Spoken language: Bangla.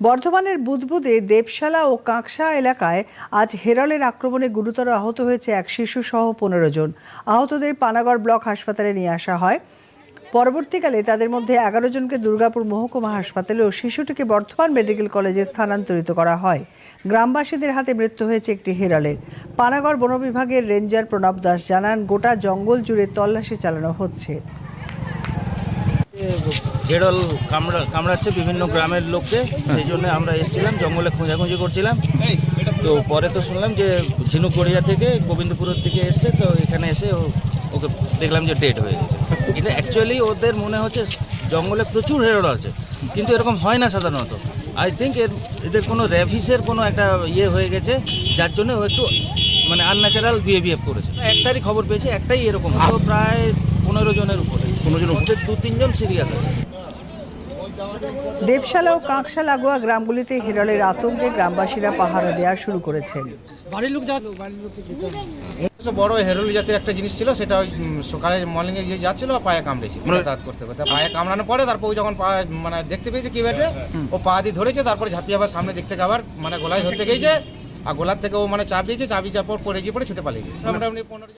বর্ধমানের বুদবুদে দেবশালা ও কাঁকসা এলাকায় আজ হেরালের আক্রমণে গুরুতর আহত হয়েছে এক শিশু সহ পনেরো জন। আহতদের পানাগড় ব্লক হাসপাতালে নিয়ে আসা হয়। পরবর্তীকালে তাদের মধ্যে এগারো জনকে দুর্গাপুর মহকুমা হাসপাতালে ও শিশুটিকে বর্ধমান মেডিকেল কলেজে স্থানান্তরিত করা হয়। গ্রামবাসীদের হাতে মৃত্যু হয়েছে একটি হেরালের। পানাগড় বন বিভাগের রেঞ্জার প্রণব দাস জানান, গোটা জঙ্গল জুড়ে তল্লাশি চালানো হচ্ছে। বেড়ল কামড়া কামড়াচ্ছে বিভিন্ন গ্রামের লোককে সেই জন্য আমরা এসেছিলাম জঙ্গলে খোঁজাখুঁজি করছিলাম। তো পরে তো শুনলাম যে ঝিনুকড়িয়া থেকে গোবিন্দপুরের দিকে এসছে তো এখানে এসে ও- ওকে দেখলাম যে ডেট হয়ে গেছে। এটা অ্যাকচুয়ালি ওদের মনে হচ্ছে জঙ্গলে প্রচুর হেরোড আছে কিন্তু এরকম হয় না সাধারণত। আই থিঙ্ক এর এদের কোনো র্যাভিসের কোনো একটা ইয়ে হয়ে গেছে যার জন্য ও একটু মানে আনন্যাচারাল বিহেভিয়ার করেছে। একটারই খবর পেয়েছে একটাই এরকম তো প্রায় পনেরো জনের উপরে। দু তিনজন সিরিয়াস আছে। দেবশালা ও কাঁকসা লাগোয়া গ্রামগুলিতে হেরালের আতঙ্কে গ্রামবাসীরা পাহারা দেওয়া শুরু করেছেন। বড় হেরোল জাতের একটা জিনিস ছিল সেটা ওই সকালে মর্নিং এ গিয়ে যাচ্ছিল পায়ে কামড়েছে যাতায়াত করতে করতে। পায়ে কামড়ানোর পরে তারপর ও যখন পা মানে দেখতে পেয়েছে কি বেটে ও পা দিয়ে ধরেছে তারপরে ঝাঁপিয়ে আবার সামনে দেখতে আবার মানে গলায় ধরতে গিয়েছে আর গোলার থেকে ও মানে চাপ দিয়েছে চাবি চাপড় পড়ে গিয়ে পড়ে ছুটে পালিয়ে গেছে মোটামুটি পনেরো